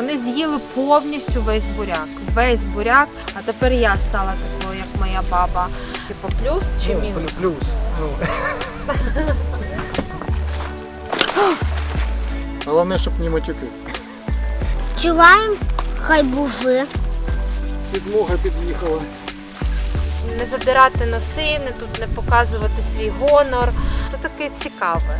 Вони з'їли повністю весь буряк. Весь буряк. А тепер я стала такою, як моя баба. Типу плюс чи Ну, мінус? Плюс. Ну. Головне, щоб не матюки. Чуваємо, хай бужи. Підмога під'їхала. Не задирати носи, не тут не показувати свій гонор. То таке цікаве.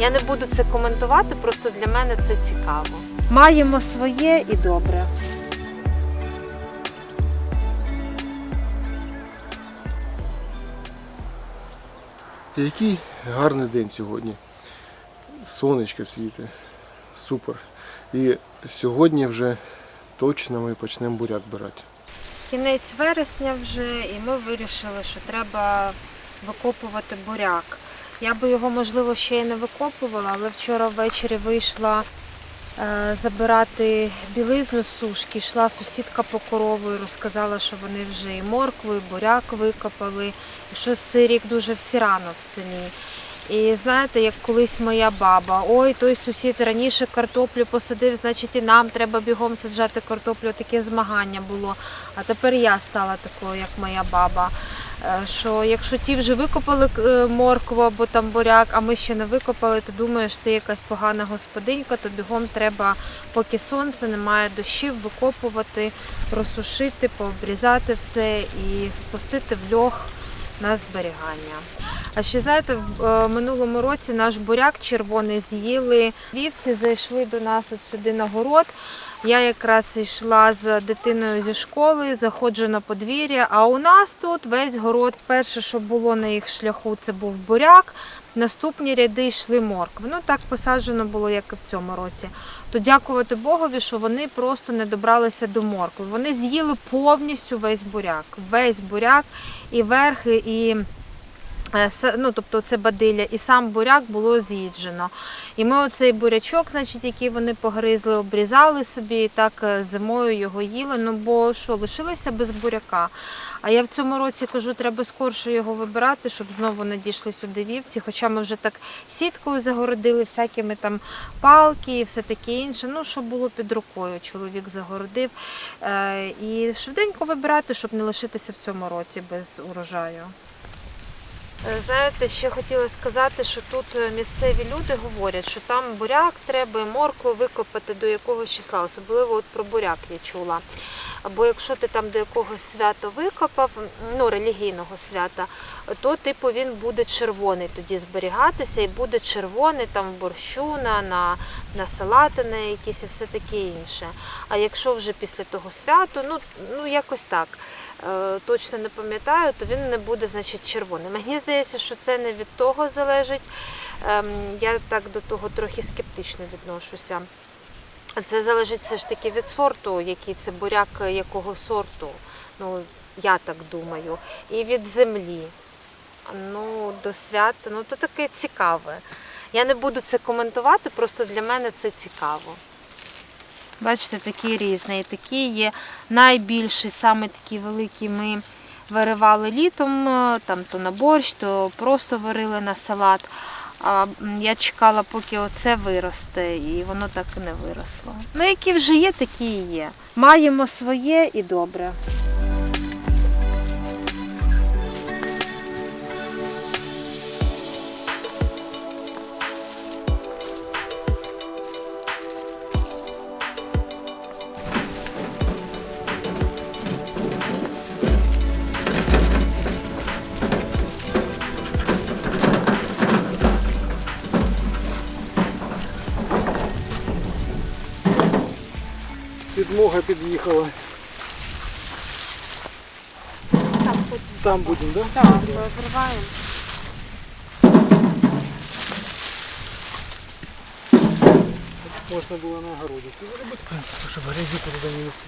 Я не буду це коментувати, просто для мене це цікаво. Маємо своє і добре. Який гарний день сьогодні. Сонечко світить. Супер. І сьогодні вже точно ми почнемо буряк брати. Кінець вересня вже, і ми вирішили, що треба викопувати буряк. Я би його, можливо, ще й не викопувала, але вчора ввечері вийшла забирати білизну сушки. Йшла сусідка по корову і розказала, що вони вже і моркву, і буряк викопали, і що цей рік дуже всі рано в селі. І знаєте, як колись моя баба, ой, той сусід раніше картоплю посадив, значить і нам треба бігом саджати картоплю. Таке змагання було. А тепер я стала такою, як моя баба. Е, Що якщо ті вже викопали е, моркву або там буряк, а ми ще не викопали, то думаєш, ти якась погана господинька, то бігом треба, поки сонце немає дощів, викопувати, просушити, пообрізати все і спустити в льох на зберігання. А ще знаєте, в е, минулому році наш буряк червоний з'їли. Вівці зайшли до нас от сюди на город. Я якраз йшла з дитиною зі школи, заходжу на подвір'я. А у нас тут весь город, перше, що було на їх шляху, це був буряк. Наступні ряди йшли моркви. Ну так посаджено було, як і в цьому році. То дякувати Богові, що вони просто не добралися до моркви. Вони з'їли повністю весь буряк. Весь буряк і верхи, і ну, тобто це бадилля, і сам буряк було з'їджено. І ми оцей бурячок, значить, який вони погризли, обрізали собі і так е, зимою його їли. Ну бо що, лишилися без буряка. А я в цьому році кажу, треба скорше його вибирати, щоб знову не дійшли сюди вівці. Хоча ми вже так сіткою загородили всякими там палки і все таке інше. Ну, що було під рукою, чоловік загородив. Е, І швиденько вибирати, щоб не лишитися в цьому році без урожаю. Е, Знаєте, ще хотіла сказати, що тут е, місцеві люди говорять, що там буряк треба морку викопати до якогось числа. Особливо от про буряк я чула. Або якщо ти там до якогось свята викопав, ну релігійного свята, то типу він буде червоний тоді зберігатися і буде червоний там в борщу, на, на, на салати на якісь і все таке інше. А якщо вже після того святу, ну, ну якось так е, точно не пам'ятаю, то він не буде, значить, червоним. Мені здається, що це не від того залежить. Ем, Я так до того трохи скептично відношуся. Це залежить все ж таки від сорту, який це буряк якого сорту. Ну, я так думаю. І від землі. Ну, до свят, ну то таке цікаве. Я не буду це коментувати, просто для мене це цікаво. Бачите, такий різний. Такий є найбільший, саме такий великий ми виривали літом, е, там то на борщ, то просто варили на салат. А я чекала, поки оце виросте, і воно так і не виросло. Ну, які вже є, такі і є. Маємо своє і добре. Підмога під'їхала. Так, Там будемо, так? Да? так, вириваємо. Можна було на огороді. Це робити, в принципі, щоб грязюку туди не нести.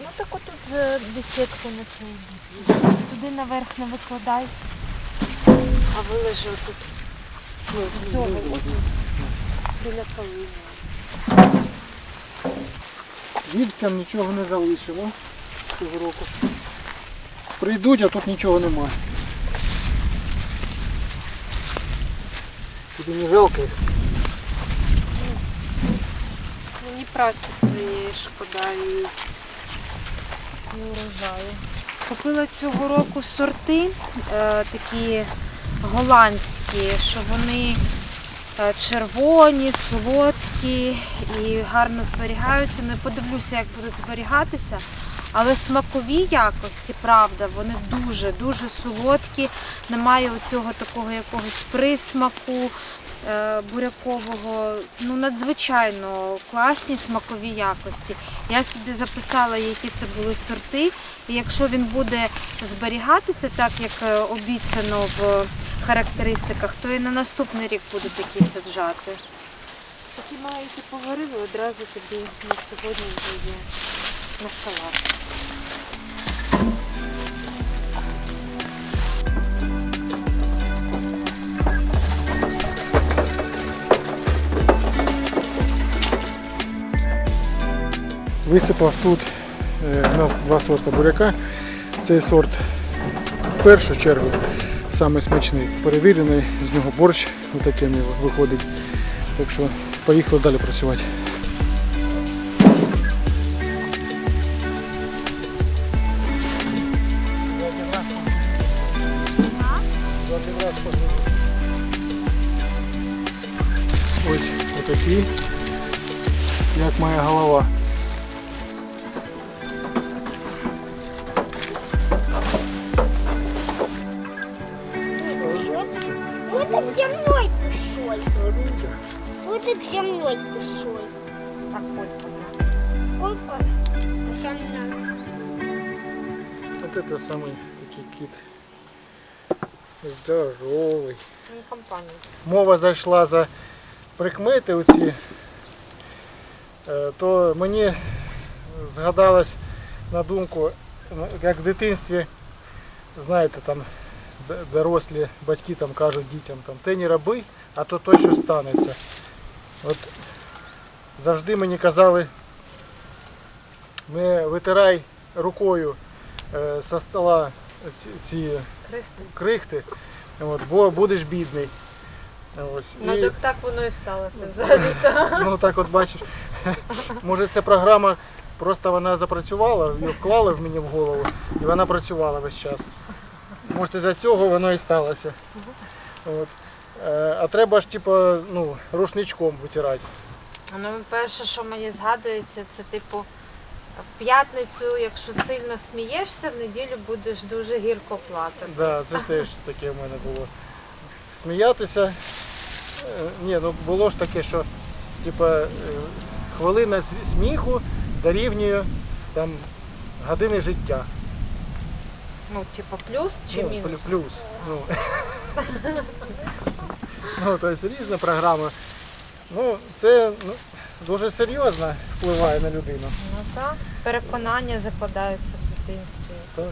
Ну так отут бесідку на цей. Туди наверх не викладай. А вилежи отут. З цього отут. Біля полини. Вівцям нічого не залишимо цього року. Прийдуть, а тут нічого немає. Тобі не жалко їх? Мені праці своєї шкода і, і урожаю. Купила цього року сорти е, такі голландські, що вони червоні, солодкі і гарно зберігаються. Не подивлюся, як будуть зберігатися. Але смакові якості, правда, вони дуже дуже солодкі. Немає оцього такого якогось присмаку е, бурякового. Ну надзвичайно класні смакові якості. Я собі записала, які це були сорти. І якщо він буде зберігатися так, як е, обіцяно в характеристиках, то і на наступний рік буду такі саджати. Такі маленькі поварили, одразу тобі на сьогодні вже є на салат. Висипав тут е, у нас два сорти буряка. Цей сорт в першу чергу саме смачний, перевірений, з нього борщ отакий мені виходить. Так що поїхали далі працювати. Ось отакий, як моя голова. Вот так земной пошел. Так, от. Сколько? Земля. Вот это самый такий кіт. Здоровий. Ну. Мова зайшла за прикмети оці, е, то мені згадалось на думку, ну, як в дитинстві, знаєте, там дорослі батьки там кажуть дітям, там, ти не роби, а то то що станеться. От завжди мені казали, не витирай рукою е, со стола ці, ці Крихти. крихти, от, бо будеш бідний. Ось. Ну І- так, так воно і сталося взагалі. Ну так от бачиш. Може ця програма просто вона запрацювала, її вклали в мені в голову і вона працювала весь час. Може за цього воно і сталося. От. Е, А треба ж типу, ну, рушничком витирати. Ну, перше, що мені згадується, це типу в п'ятницю, якщо сильно смієшся, в неділю будеш дуже гірко плакати. Да, це теж таке в мене було. Сміятися. е, Ні, ну було ж таке, що типу, е, хвилина сміху дорівнює там, години життя. Ну, типу, плюс чи ну, мінус? Плюс. Ну. ну, тобто різна програма. Ну, це ну, дуже серйозно впливає на людину. Ну так. Переконання закладаються в дитинстві. Так.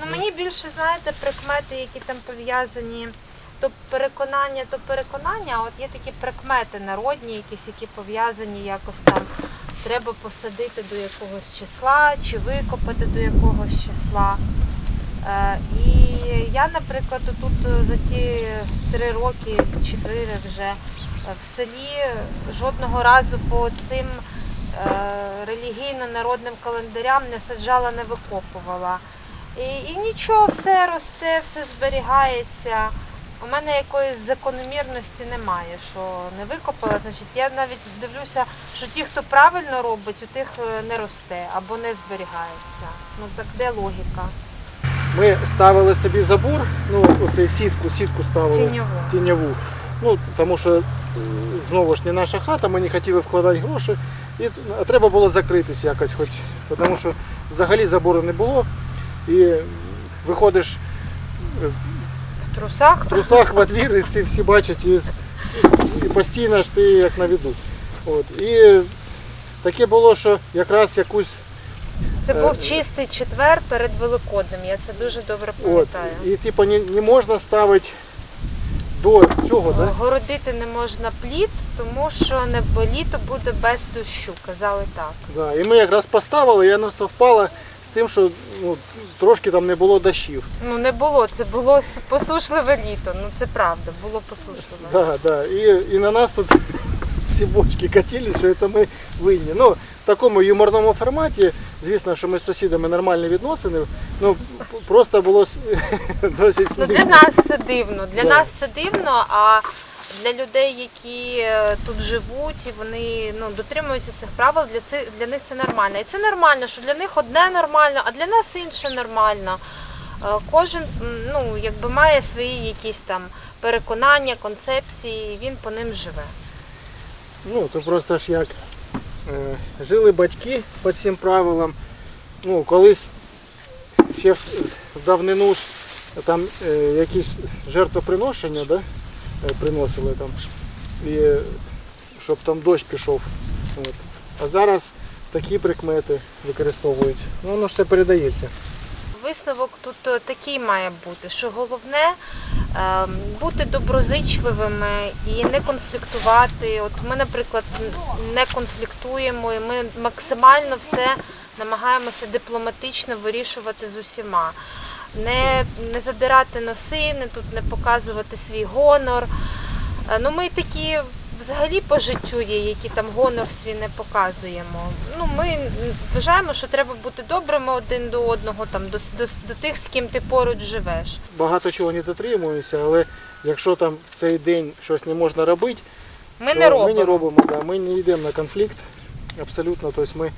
Ну мені більше, знаєте, прикмети, які там пов'язані. То переконання, то переконання, а от є такі прикмети народні, якісь, які пов'язані якось там. Треба посадити до якогось числа чи викопати до якогось числа. Е, і я, наприклад, тут за ті три роки, чотири вже е, в селі жодного разу по цим е, релігійно-народним календарям не саджала, не викопувала. І, і нічого, все росте, все зберігається. У мене якоїсь закономірності немає, що не викопала. Значить, я навіть дивлюся, що ті, хто правильно робить, у тих не росте або не зберігається. Ну так де логіка? Ми ставили собі забор, ну, оцей сітку, сітку ставили Тіньову. тіньову. Ну, тому що е, знову ж не наша хата, ми не хотіли вкладати гроші. І а треба було закритись якось хоч. Тому що взагалі забору не було. І виходиш В трусах? в трусах во двір, і всі, всі бачать, і, і постійно ж ти як на віду. От. І таке було, що якраз якусь Це був чистий четвер перед Великоднем. Я це дуже добре пам'ятаю. і типу не, не можна ставити до цього, да? Городити не можна плід, тому що не бо літо буде без дощу. Казали так. Да, і ми якраз поставили, і воно совпало з тим, що ну, трошки там не було дощів. Ну не було, це було с- посушливе літо. Ну це правда, було посушливе. Да, да. І, і на нас тут ці бочки катились, що це ми винні. Ну, такому юморному форматі, звісно, що ми з сусідами нормальні відносини, ну просто було досить Ну, для нас це дивно. Для нас це дивно, а для людей, які е, тут живуть і вони ну, дотримуються цих правил, для, цих, для них це нормально. І це нормально, що для них одне нормально, а для нас інше нормально. Е, Кожен ну, якби має свої якісь там переконання, концепції, і він по ним живе. Ну, то просто ж як жили батьки по цим правилам. Ну, колись ще в, давнину ж там е, якісь жертвоприношення да, е, приносили там, і, е, щоб там дощ пішов. От. А зараз такі прикмети використовують. Ну, воно ж все передається. Висновок тут е, такий має бути, що головне е, бути доброзичливими і не конфліктувати. От ми, наприклад, не конфліктуємо, і ми максимально все намагаємося дипломатично вирішувати з усіма. Не, не задирати носи, не тут не показувати свій гонор. Е, Ну, ми такі взагалі по життю є, які там гонор свій не показуємо. Ну, ми вважаємо, що треба бути добрими один до одного, там, до, до, до тих, з ким ти поруч живеш. Багато чого не дотримуємося, але якщо там в цей день щось не можна робити, Ми то не робимо. Ми не робимо, да. ми не йдемо на конфлікт. Абсолютно. Тобто ми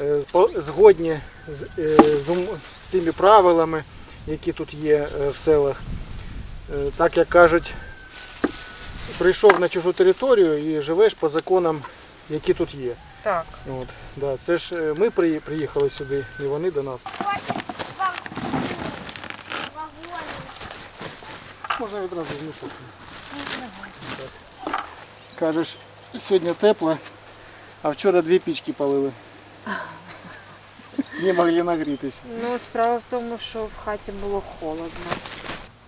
е, згодні з, е, з, з тими правилами, які тут є е, в селах. Так як кажуть, прийшов на чужу територію і живеш по законам, які тут є. Так. От, да. Це ж е, ми при- приїхали сюди, не вони до нас. Можна відразу змішати. Так. Кажеш, сьогодні тепло, а вчора дві пічки палили. Не могли нагрітися. Ну, справа в тому, що в хаті було холодно.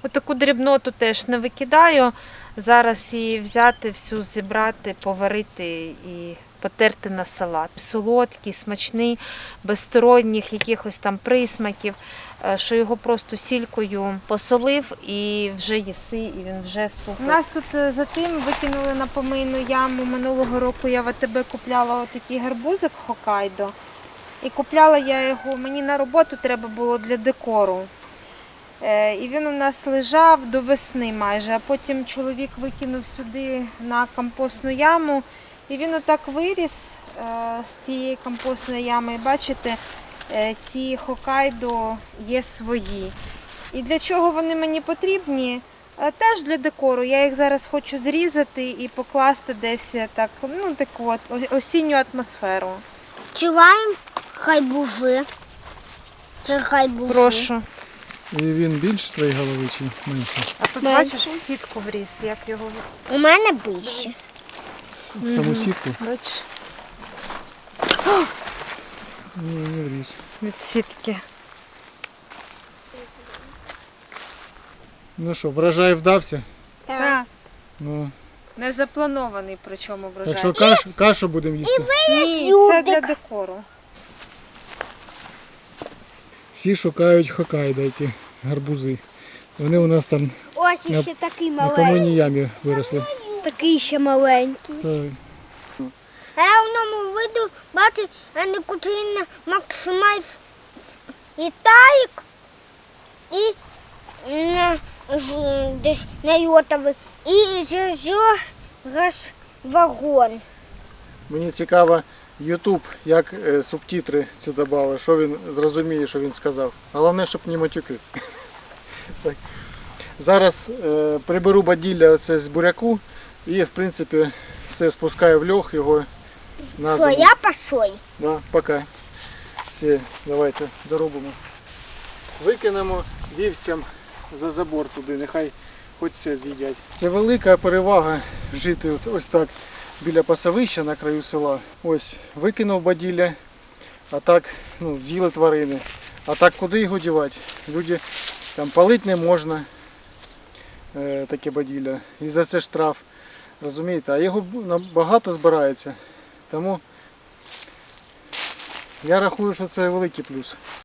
Отаку дрібноту теж не викидаю. Зараз її взяти, всю зібрати, поварити і потерти на салат. Солодкий, смачний, без сторонніх якихось там присмаків, е, що його просто сількою посолив і вже їси, і він вже супер. У нас тут е, за тим викинули на помийну яму. Минулого року я в АТБ купляла отакий гарбузик Хокайдо. І купляла я його, мені на роботу треба було для декору. Е, І він у нас лежав до весни майже, а потім чоловік викинув сюди на компостну яму. І він отак виріс е, з тієї компостної ями. І бачите, е, ті Хокайдо є свої. І для чого вони мені потрібні? Теж для декору. Я їх зараз хочу зрізати і покласти десь так, ну таку от осінню атмосферу. Чуваємо хайбужи. Це хайбужи. Прошу. І він більш твоєї голови чи менше? А тут Менше. бачиш в сітку вріс, як його У мене більше. В саму сітку? бачиш Ні, не вріс. від сітки. Ну що, врожай вдався? Так. Ну, Не запланований, причому врожай. так що каш, кашу будемо їсти. Ні, це для декору. Всі шукають Хокайдо, ті гарбузи. Вони у нас там Ось На- ще такий на маленький. каменній ямі виросли. Такий ще маленький. Так. А я в ньому виду бачу, а не кутрина Максимай Віталік і на, ж- десь на Йотові. І Жожо Гаш вагон. Мені цікаво, Ютуб, як е, субтитри це додали, що він зрозуміє, що він сказав. Головне, щоб не матюки. так. Зараз е, приберу баділля оце з буряку і, в принципі, все спускаю в льох його на Що, я пішов? Да, пока. Все, давайте доробимо. Викинемо вівцям за забор туди, нехай хоч це з'їдять. Це велика перевага жити ось так біля пасовища на краю села. Ось викинув баділля, а так ну, з'їли тварини. А так куди його дівати? Люди там палити не можна е, таке баділля. І за це штраф. Розумієте, а його багато збирається. Тому я рахую, що це великий плюс.